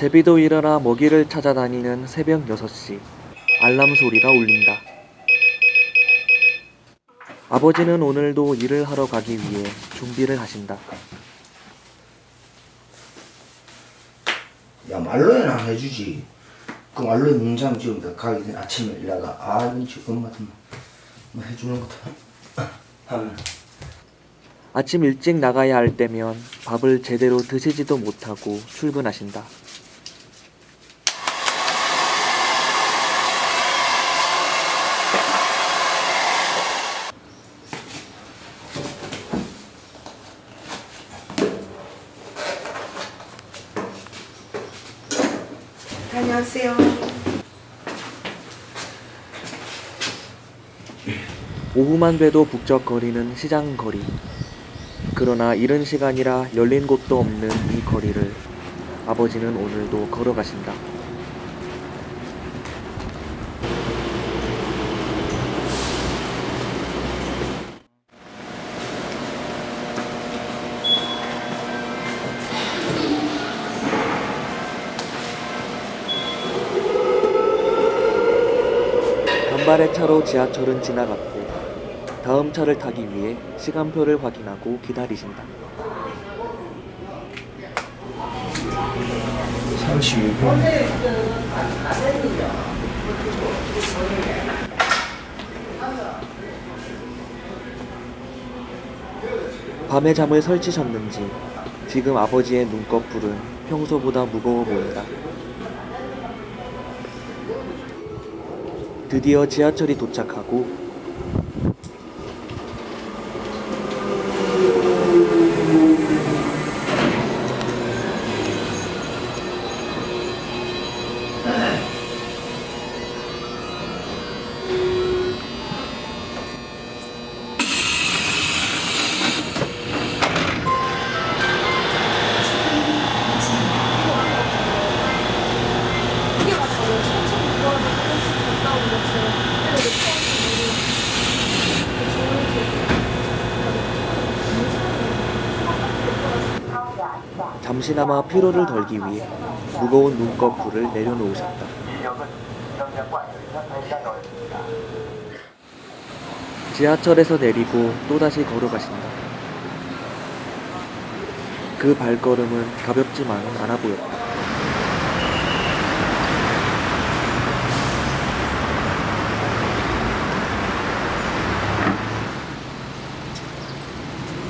제비도 일어나 먹이를 찾아다니는 새벽 6시. 알람 소리가 울린다. 아버지는 오늘도 일을 하러 가기 위해 준비를 하신다. 야 말로는 안 해주지. 그 말로 문장 지금 다 가기 전에 아침에 일어나가 아 이건 지금 엄마한테 뭐, 뭐 해주는 것도 하면 아침 일찍 나가야 할 때면 밥을 제대로 드시지도 못하고 출근하신다. 안녕하세요. 오후만 돼도 북적거리는 시장 거리. 그러나 이른 시간이라 열린 곳도 없는 이 거리를 아버지는 오늘도 걸어가신다. 간발의 차로 지하철은 지나갔고 다음 차를 타기 위해 시간표를 확인하고 기다리신다. 32분 밤에 잠을 설치셨는지 지금 아버지의 눈꺼풀은 평소보다 무거워 보인다. 드디어 지하철이 도착하고 잠시나마 피로를 덜기 위해 무거운 눈꺼풀을 내려놓으셨다. 지하철에서 내리고 또다시 걸어가신다. 그 발걸음은 가볍지만은 않아 보였다.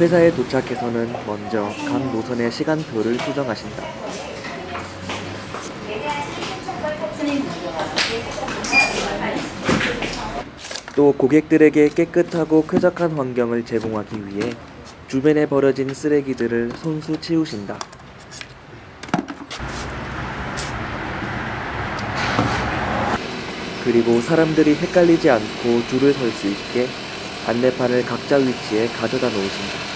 회사에 도착해서는 먼저 각 노선의 시간표를 수정하신다. 또 고객들에게 깨끗하고 쾌적한 환경을 제공하기 위해 주변에 버려진 쓰레기들을 손수 치우신다. 그리고 사람들이 헷갈리지 않고 줄을 설 수 있게 안내판을 각자 위치에 가져다 놓으신다.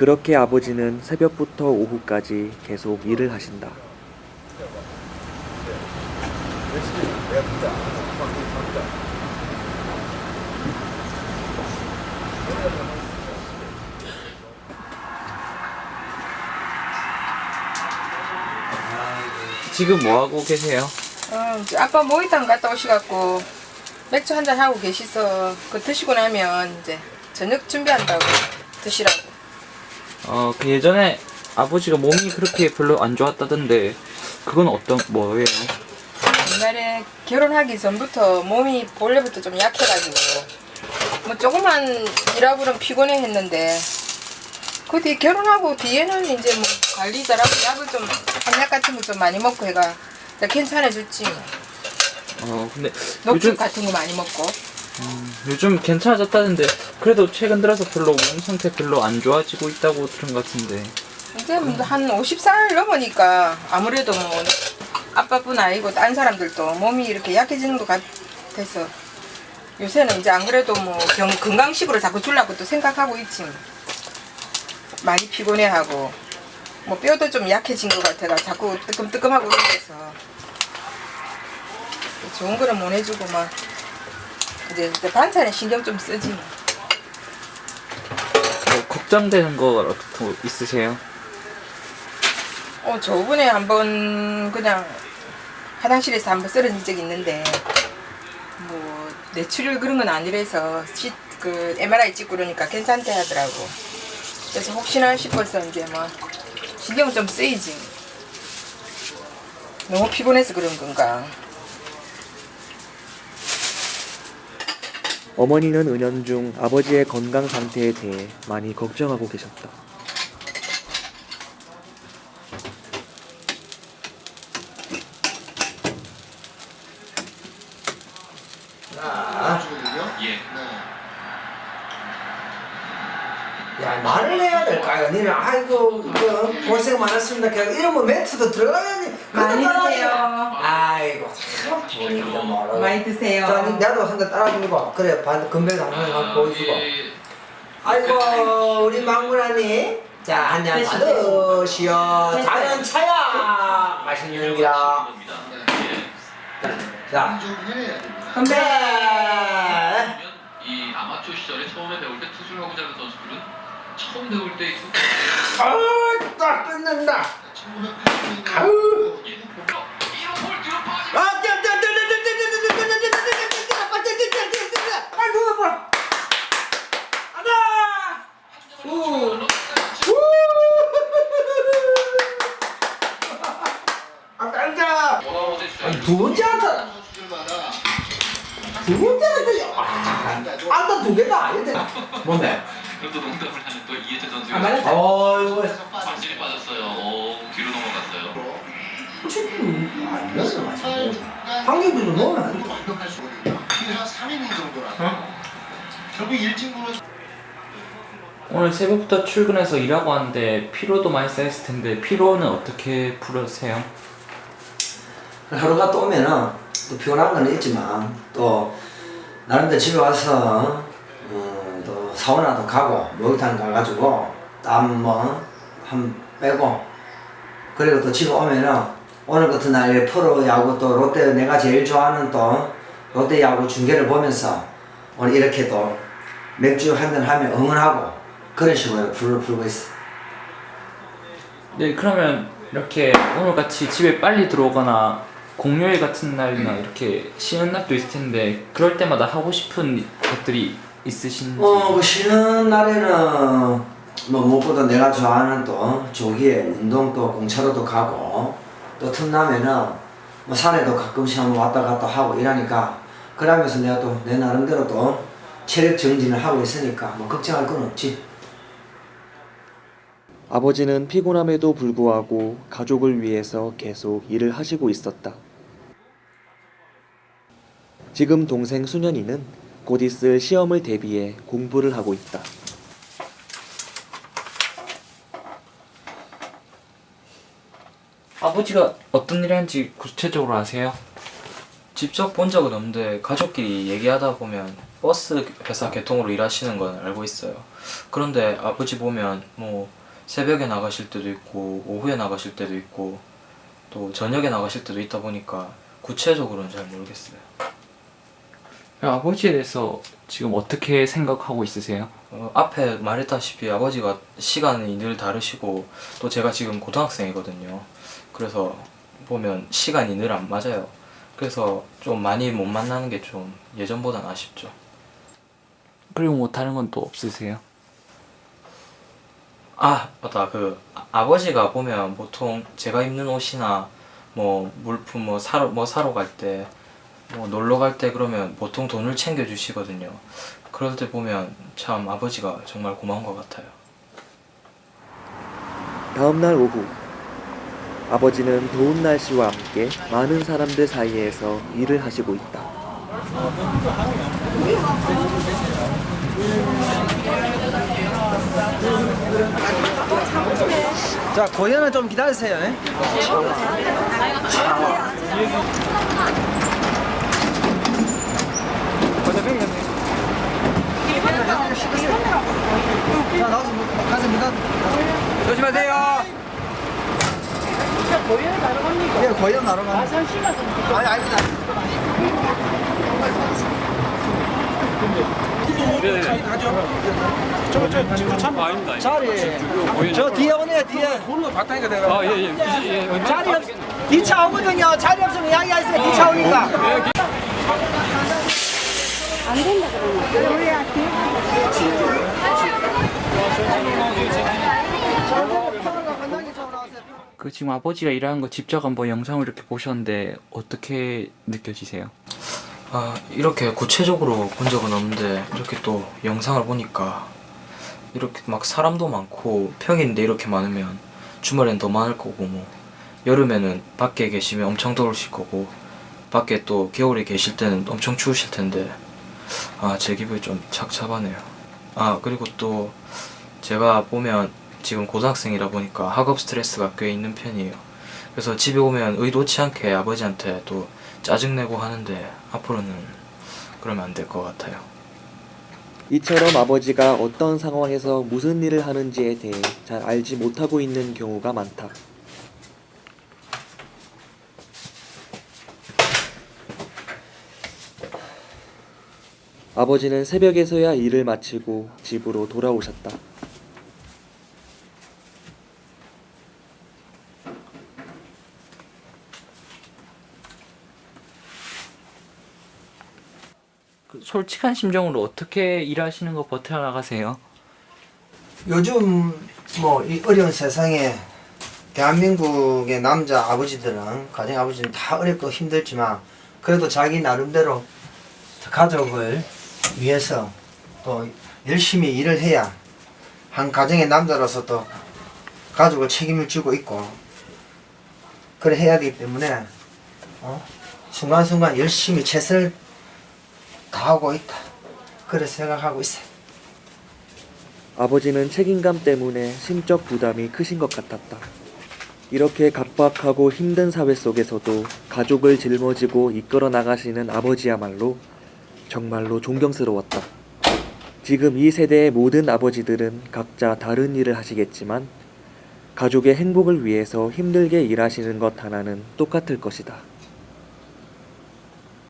그렇게 아버지는 새벽부터 오후까지 계속 일을 하신다. 지금 뭐 하고 계세요? 어, 아빠 모이당 갔다 오시갖고 맥주 한잔 하고 계시서 그 드시고 나면 이제 저녁 준비한다고 드시라고. 어, 그 예전에 아버지가 몸이 그렇게 별로 안 좋았다던데 그건 어떤 뭐예요? 옛날에 결혼하기 전부터 몸이 본래부터 좀 약해가지고 뭐 조금만 일하고 는 피곤해 했는데 그 뒤에 결혼하고 뒤에는 이제 뭐 관리 잘하고 약을 좀 한약 같은 거 좀 많이 먹고 해가 괜찮아졌지. 어, 근데 녹즙 요즘 같은 거 많이 먹고. 요즘 괜찮아졌다는데 그래도 최근 들어서 별로 몸 상태 별로 안 좋아지고 있다고 들은 것 같은데 이제 뭐한 50살 넘으니까 아무래도 뭐 아빠뿐 아니고 딴 사람들도 몸이 이렇게 약해지는 것 같아서 요새는 이제 안 그래도 뭐 병, 건강식으로 자꾸 주려고 또 생각하고 있지. 많이 피곤해하고 뭐 뼈도 좀 약해진 것 같아가 자꾸 뜨끔뜨끔하고 그래서 좋은 거는 못 해주고 막 이제 반찬에 신경 좀 쓰지 뭐. 뭐 걱정되는 거또 있으세요? 어 저번에 한번 그냥 화장실에서 한번 쓰러진 적이 있는데 뭐 뇌출혈 그런 건 아니라서 시, 그 MRI 찍고 그러니까 괜찮대 하더라고 그래서 혹시나 싶어서 이제 뭐 신경 좀 쓰이지 너무 피곤해서 그런 건가 어머니는 은연중 아버지의 건강 상태에 대해 많이 걱정하고 계셨다. 야 말을 해야 될까요? 니는 아이고 그 고생 많았습니다. 그냥 이러면 멘트도 들어가야지. 많이. 드세요. 아이고 참 분위기도. 많이 드세요. 자, 니 나도 한잔 따라주고 그래 반 건배도 한잔 갖고 보여주고. 아이고 우리 망구라니 자 한 잔 받으시오. 자는 차야 맛있는 기라. 자 건배. 이 아마추어 시절에 처음에 배울 때 투수를 하고자 하는 선수들은 처음 배울 때 아우. 딱 끝낸다 아우. 두 번째한테 두 번째한테 아나두 개가 아닌데. 뭔데? 그리고 또 농담을 하는 또 이해태 선수가 아, 맞았다. 어이구. 완전히 빠졌어요 오 뒤로 넘어갔어요 안 됐어, 마치. 황경빈도 넣으면 안 돼. 완벽할 수 있거든요. 그래서 3이닝 정도라. 결국 일진구는 오늘 새벽부터 출근해서 일하고 왔는데 피로도 많이 쌓였을 텐데 피로는 어떻게 풀으세요? 하루가 또 오면은 또 피곤한 건 있지만 또 나름대로 집에 와서 어, 또 사우나도 가고 목욕탕 가가지고 땀 뭐 한 빼고 그리고 또 집에 오면은 오늘 같은 날에 프로 야구 또 롯데 내가 제일 좋아하는 또 롯데 야구 중계를 보면서 오늘 이렇게 또 맥주 한잔 하면 응원하고 그런 식으로 불을 풀고 있어. 네 그러면 이렇게 오늘 같이 집에 빨리 들어오거나 공휴일 같은 날이나 이렇게 쉬는 날도 있을 텐데 그럴 때마다 하고 싶은 것들이 있으신지 어, 그 쉬는 날에는 뭐 무엇보다 내가 좋아하는 또 조기에 운동 또 공차로 도 가고 또 틈나면은 뭐 산에도 가끔씩 한번 왔다 갔다 하고 이러니까 그러면서 내가 또 내 나름대로 또 체력 정진을 하고 있으니까 뭐 걱정할 건 없지. 아버지는 피곤함에도 불구하고 가족을 위해서 계속 일을 하시고 있었다. 지금 동생 수년이는 곧 있을 시험을 대비해 공부를 하고 있다. 아버지가 어떤 일 하는지 구체적으로 아세요? 직접 본 적은 없는데 가족끼리 얘기하다 보면 버스 회사 개통으로 일하시는 건 알고 있어요. 그런데 아버지 보면 뭐 새벽에 나가실 때도 있고 오후에 나가실 때도 있고 또 저녁에 나가실 때도 있다 보니까 구체적으로는 잘 모르겠어요. 아버지에 대해서 지금 어떻게 생각하고 있으세요? 어, 앞에 말했다시피 아버지가 시간이 늘 다르시고 또 제가 지금 고등학생이거든요. 그래서 보면 시간이 늘 안 맞아요. 그래서 좀 많이 못 만나는 게 좀 예전보단 아쉽죠. 그리고 뭐 다른 건 또 없으세요? 아 맞다 그 아- 아버지가 보면 보통 제가 입는 옷이나 뭐 물품 뭐 사러 뭐 사러 갈 때 뭐 놀러 갈 때 그러면 보통 돈을 챙겨 주시거든요. 그럴 때 보면 참 아버지가 정말 고마운 것 같아요. 다음 날 오후 아버지는 더운 날씨와 함께 많은 사람들 사이에서 일을 하시고 있다. 자, 고현은 좀 기다리세요. 자, 나와서 뭐, 가십니다. 조심하세요. 진짜 고향 가는 겁니까? 예, 거의 나로 가. 마산 씨 가서 아니, 아닙니다. 네. 저, 저, 지금 참 아닙니다. 자리. 아, 저 뒤에 오네, 뒤에. 보는 거 봤다니까 내가. 아, 예, 예. 네. 자리 없, 기차 오거든요. 자리 없으면 양이 하세요. 기차 오니까. 안 된다 그러면. 우리 아기 지금 아버지가 일하는 거 직접 한번 영상을 이렇게 보셨는데 어떻게 느껴지세요? 아 이렇게 구체적으로 본 적은 없는데 이렇게 또 영상을 보니까 이렇게 막 사람도 많고 평일인데 이렇게 많으면 주말엔 더 많을 거고 뭐. 여름에는 밖에 계시면 엄청 더우실 거고 밖에 또 겨울에 계실 때는 엄청 추우실 텐데. 아 제 기분이 좀 착잡하네요. 아 그리고 또 제가 보면 지금 고등학생이라 보니까 학업 스트레스가 꽤 있는 편이에요 그래서 집에 오면 의도치 않게 아버지한테 또 짜증내고 하는데 앞으로는 그러면 안 될 것 같아요. 이처럼 아버지가 어떤 상황에서 무슨 일을 하는지에 대해 잘 알지 못하고 있는 경우가 많다. 아버지는 새벽에서야 일을 마치고 집으로 돌아오셨다. 솔직한 심정으로 어떻게 일하시는 거 버텨나가세요? 요즘 뭐 이 어려운 세상에 대한민국의 남자 아버지들은 가정 아버지는 다 어렵고 힘들지만 그래도 자기 나름대로 가족을 위해서 또 열심히 일을 해야 한 가정의 남자로서 또 가족을 책임을 지고 있고 그래 해야 되기 때문에 어? 순간순간 열심히 최선을 다 하고 있다 그래 생각하고 있어요. 아버지는 책임감 때문에 심적 부담이 크신 것 같았다. 이렇게 각박하고 힘든 사회 속에서도 가족을 짊어지고 이끌어 나가시는 아버지야말로 정말로 존경스러웠다. 지금 이 세대의 모든 아버지들은 각자 다른 일을 하시겠지만 가족의 행복을 위해서 힘들게 일하시는 것 하나는 똑같을 것이다.